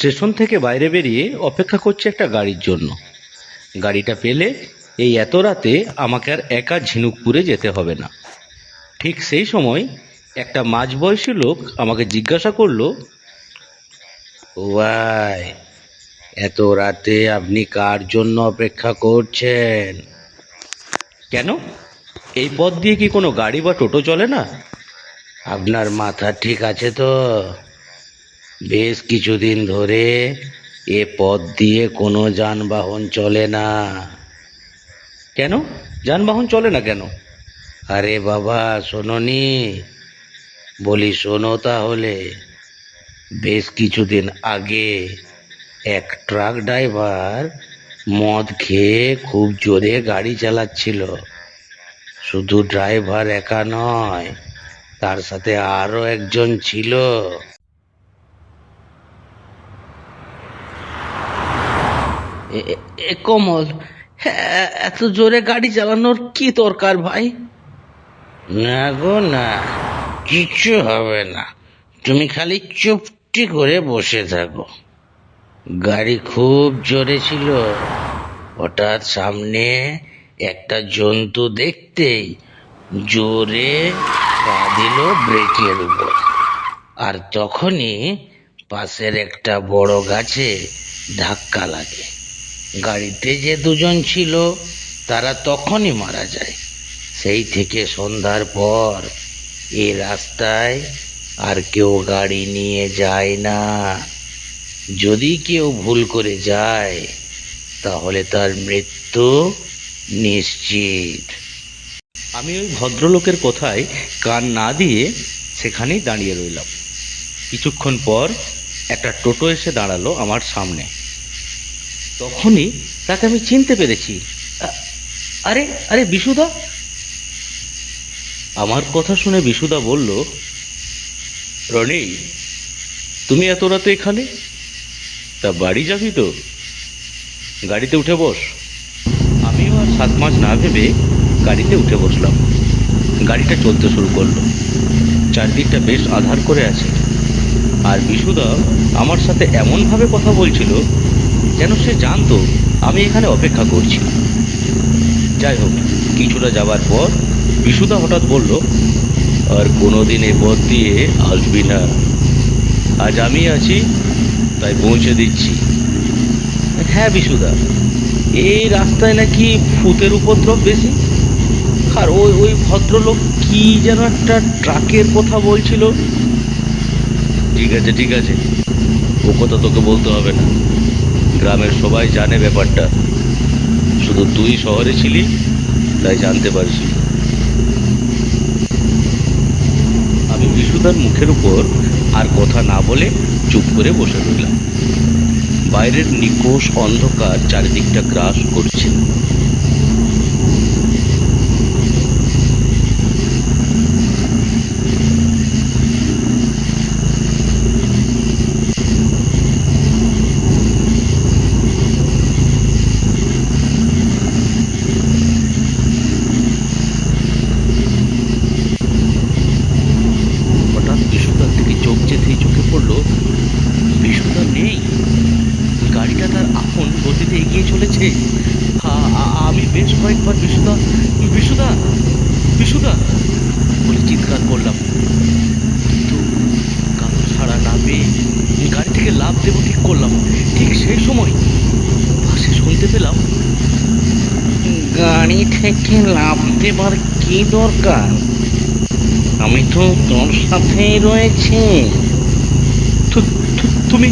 Station থেকে বাইরে বেরিয়ে অপেক্ষা করছি একটা গাড়ির জন্য। গাড়িটা পেলে এই এত রাতে আমাকে আর একা ঝিনুকপুরে যেতে হবে না। ঠিক সেই সময় একটা মাঝবয়সী লোক আমাকে জিজ্ঞাসা করল, ওয়াই, এত রাতে আপনি কার জন্য অপেক্ষা করছেন? কেন? এই পথ দিয়ে কি কোনো গাড়ি বা টোটো চলে না? আপনার মাথা ঠিক আছে তো? বেশ কিছুদিন ধরে এ পথ দিয়ে কোনো যানবাহন চলে না। কেন? যানবাহন চলে না কেন? আরে বাবা, শোনোনি। বলি, শোনো তাহলে। বেশ কিছুদিন আগে এক ট্রাক ড্রাইভার মদ খেয়ে খুব জোরে গাড়ি চালাচ্ছিল। শুধু ড্রাইভার একা নয়, তার সাথে আরও একজন ছিল এ- এ- এ কমল হ্যাঁ, এত জোরে গাড়ি চালানোর কি দরকার ভাই? না গো না কিচ্ছু হবে না। তুমি খালি চুপটি করে বসে থাকো। গাড়ি খুব জোরে ছিল। হঠাৎ সামনে একটা জন্তু দেখতেই জোরে পা দিল ব্রেকের উপর। আর তখনই পাশের একটা বড় গাছে ধাক্কা লাগে। গাড়িতে যে দুজন ছিল, তারা তখনই মারা যায়। সেই থেকে সন্ধ্যার পর এ রাস্তায় আর কেউ গাড়ি নিয়ে যায় না। যদি কেউ ভুল করে যায়, তাহলে তার মৃত্যু নিশ্চিত। আমি ওই ভদ্রলোকের কথায় কান না দিয়ে সেখানেই দাঁড়িয়ে রইলাম। কিছুক্ষণ পর একটা টোটো এসে দাঁড়াল আমার সামনে। তখনই তাকে আমি চিনতে পেরেছি। আরে আরে বিশুদা? আমার কথা শুনে বিশুদা বলল, রনি, তুমি এত রাতে এখানে? তা বাড়ি যাবি তো? গাড়িতে উঠে বস। আমিও আর সাত মাস না ভেবে গাড়িতে উঠে বসলাম। গাড়িটা চলতে শুরু করল। চারদিকটা বেশ আধার করে আছে। আর বিশুদা আমার সাথে এমনভাবে কথা বলছিল যেন সে জানতো আমি এখানে অপেক্ষা করছি। যাই হোক, কিছুটা যাবার পর বিশুদা হঠাৎ বলল, আর কোনোদিন এ পথ দিয়ে আসবি না। আজ আমি আছি, তাই পৌঁছে দিচ্ছি। হ্যাঁ বিশুদা, এই রাস্তায় নাকি ভূতের উপদ্রব বেশি? আর ওই ওই ভদ্রলোক কি যেন একটা ট্রাকের কথা বলছিল? ঠিক আছে ঠিক আছে, ও কথা তোকে বলতে হবে না। গ্রামের সবাই জানে ব্যাপারটা। শুধু তুই শহরে ছিলি, তাই জানতে পারছি। আমি বিশুদার মুখের উপর আর কথা না বলে চুপ করে বসে রইলাম। বাইরের নিকোষ অন্ধকার চারিদিকটা গ্রাস করছে হঠাৎ বিশুদার দিকে চোখ যেতেই চোখে পড়ল বিশুদা নেই গাড়িটা তার আপন গতিতে এগিয়ে চলেছে আ- আ- আমি বেশ কয়েকবার বিশুদা বিশুদা বিশুদা বলে চিৎকার করলাম। কিন্তু কারও ছাড়া না পেয়ে গাড়ি থেকে লাভ দেবো ঠিক করলাম ঠিক সেই সময় পাশে শুনতে পেলাম গাড়ি থেকে লাভ দেবার কি দরকার? আমি তো তোর সাথেই রয়েছি। তুমি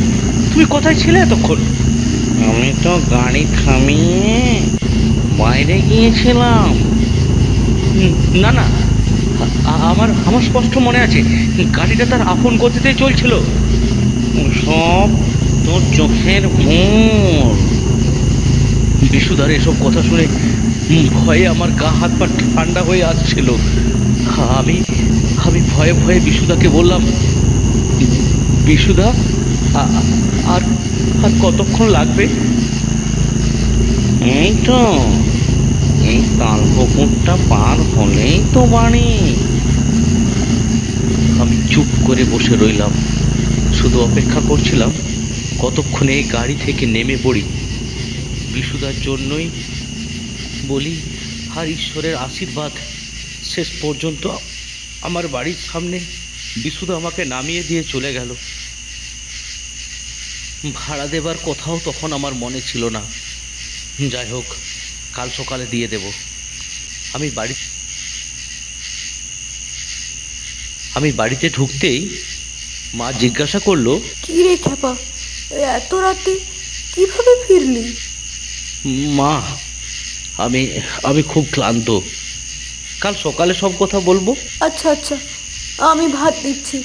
তুমি কোথায় ছিলে এতক্ষণ? আমি তো গাড়ি থামিয়ে বাইরে গিয়েছিলাম। না না আমার আমার স্পষ্ট মনে আছে, গাড়িটা তার আপন গতিতে চলছিল। সব তোর চোখের ভুল বিশুদার এসব কথা শুনে ভয়ে আমার গা হাত পা ঠান্ডা হয়ে আসছিল। আমি আমি ভয়ে ভয়ে বিশুদাকে বললাম, বিশুদা আর আর কতক্ষণ লাগবে? এই তো, এই তালপুকুরটা পার হলেই তো বাড়ি। আমি চুপ করে বসে রইলাম, শুধু অপেক্ষা করছিলাম কতক্ষণে এই গাড়ি থেকে নেমে পড়ি। বিশুদার জন্যই বলি আর ঈশ্বরের আশীর্বাদ, শেষ পর্যন্ত আমার বাড়ির সামনে বিশুদা আমাকে নামিয়ে দিয়ে চলে গেল। ভাড়া দেবার কথাও তখন আমার মনে ছিল না। যাই হোক কাল সকালে দিয়ে দেব। আমি বাড়ি আমি বাড়িতে ঢুকতেই মা জিজ্ঞাসা করল কি রে খ্যাপা এই এত রাতে কীভাবে ফিরলি? মা আমি আমি খুব ক্লান্ত। কাল সকালে সব কথা বলব? আচ্ছা আচ্ছা আমি ভাত দিচ্ছি।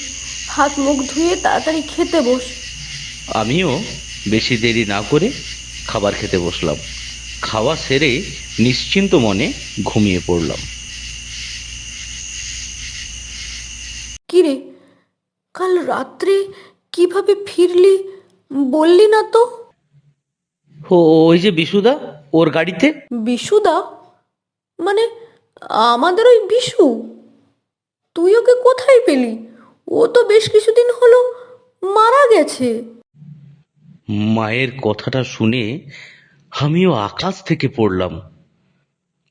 হাত মুখ ধুয়ে তাড়াতাড়ি খেতে বস। আমিও বেশি দেরি না করে খাবার খেতে বসলাম। খাওয়া সেরে নিশ্চিন্ত মনে ঘুমিয়ে পড়লাম। কি রে কাল রাত্রে কীভাবে ফিরলি বললি না তো? ও ওই যে বিশুদা ওর গাড়িতে? বিশুদা? মানে আমাদের ওই বিশু? তুই ওকে কোথায় পেলি? ও তো বেশ কিছুদিন হলো মারা গেছে। মায়ের কথাটা শুনে আমিও আকাশ থেকে পড়লাম।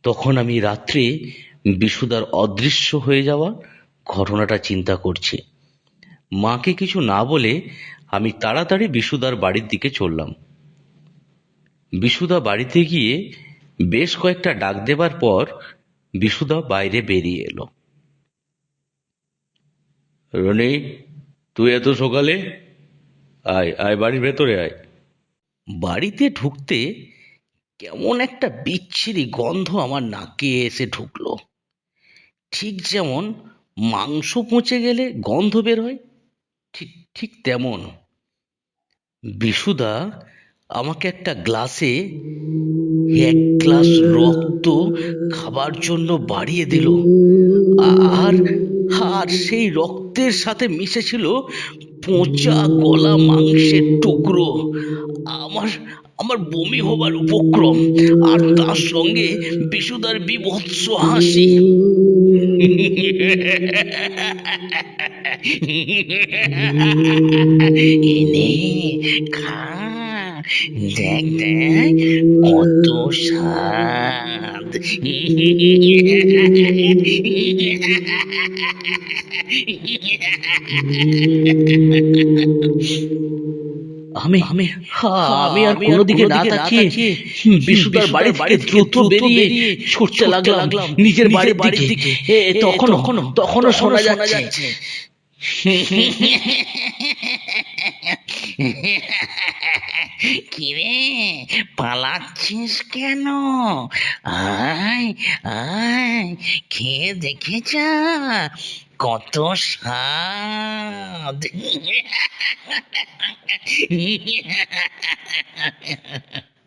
তখন আমি রাত্রে বিশুদার অদৃশ্য হয়ে যাওয়া ঘটনাটা চিন্তা করছি। মাকে কিছু না বলে আমি তাড়াতাড়ি বিশুদার বাড়ির দিকে চললাম। বিশুদা বাড়িতে গিয়ে বেশ কয়েকটা ডাক দেবার পর বিশুদা বাইরে বেরিয়ে এলো। রনি, তুই এত সকালে আয় আয় বাড়ির ভেতরে আয়। বাড়িতে ঢুকতে কেমন একটা বিচ্ছিরি গন্ধ আমার নাকে এসে ঢুকলো। ঠিক যেমন মাংস পচে গেলে গন্ধ বের হয়, ঠিক ঠিক তেমন। বিশুদা আমাকে একটা গ্লাসে এক গ্লাস রক্ত খাবার জন্য বাড়িয়ে দিল। আর আর সেই রক্তের সাথে মিশেছিল পচা গলা মাংসের টুকরো, আমার আমার বমি হবার উপক্রম, আর তার সঙ্গে বিশুদার বিভৎস হাসি। এনে খা। দেখ দেখ কত স্বাদ আমি আমি আমি আর কোনো দিকে না তাকিয়ে বিশুদার বাড়ি বাড়ি দ্রুত বেরিয়ে ছুটতে লাগলাম নিজের বাড়ির দিকে। এ তখনও তখনও শোনা যাচ্ছে। কিরে পালাচ্ছিস কেন? আয় আয় খেয়ে দেখে যা কত স্বাদ।